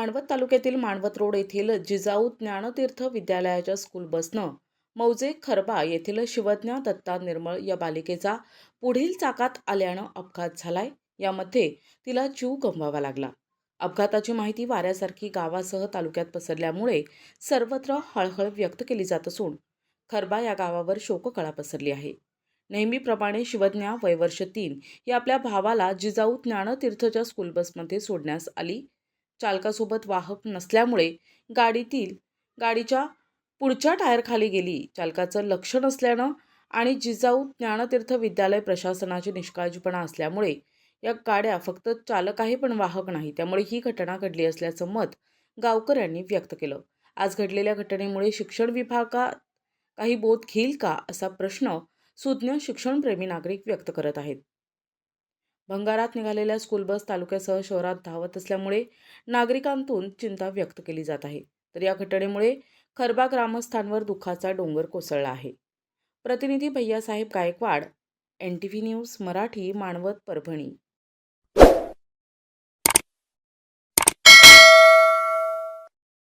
माणवत तालुक्यातील माणवत रोड येथील जिजाऊ ज्ञानतीर्थ विद्यालयाच्या स्कूल बसनं मौजे खरबा येथील शिवज्ञा दत्ता निर्मळ या बालिकेचा पुढील चाकात आल्यानं अपघात झालाय. यामध्ये तिला जीव गमवावा लागला. अपघाताची माहिती वाऱ्यासारखी गावासह तालुक्यात पसरल्यामुळे सर्वत्र हळहळ व्यक्त केली जात असून खरबा या गावावर शोककळा पसरली आहे. नेहमीप्रमाणे शिवज्ञा वयवर्ष तीन या आपल्या भावाला जिजाऊ ज्ञानतीर्थच्या स्कूल बसमध्ये सोडण्यास आली. चालकासोबत वाहक नसल्यामुळे गाडीतील गाडीच्या पुढच्या टायरखाली गेली. चालकाचं लक्ष नसल्यानं आणि जिजाऊ ज्ञानतीर्थ विद्यालय प्रशासनाची निष्काळजीपणा असल्यामुळे या गाड्या फक्त चालक आहे पण वाहक नाही. त्यामुळे ही घटना घडली असल्याचं मत गावकऱ्यांनी व्यक्त केलं. आज घडलेल्या घटनेमुळे शिक्षण विभागात काही बोध घेईल का असा प्रश्न सुज्ञ शिक्षणप्रेमी नागरिक व्यक्त करत आहेत. भंगारात निघालेल्या स्कूल बस तालुक्यासह शहरात धावत असल्यामुळे नागरिकांतून चिंता व्यक्त केली जात आहे. तर या घटनेमुळे खरबा ग्रामस्थांवर दुःखाचा डोंगर कोसळला आहे. प्रतिनिधी Bhaiyasaheb Gaikwad N T V news Marathi Manwat Parbhani.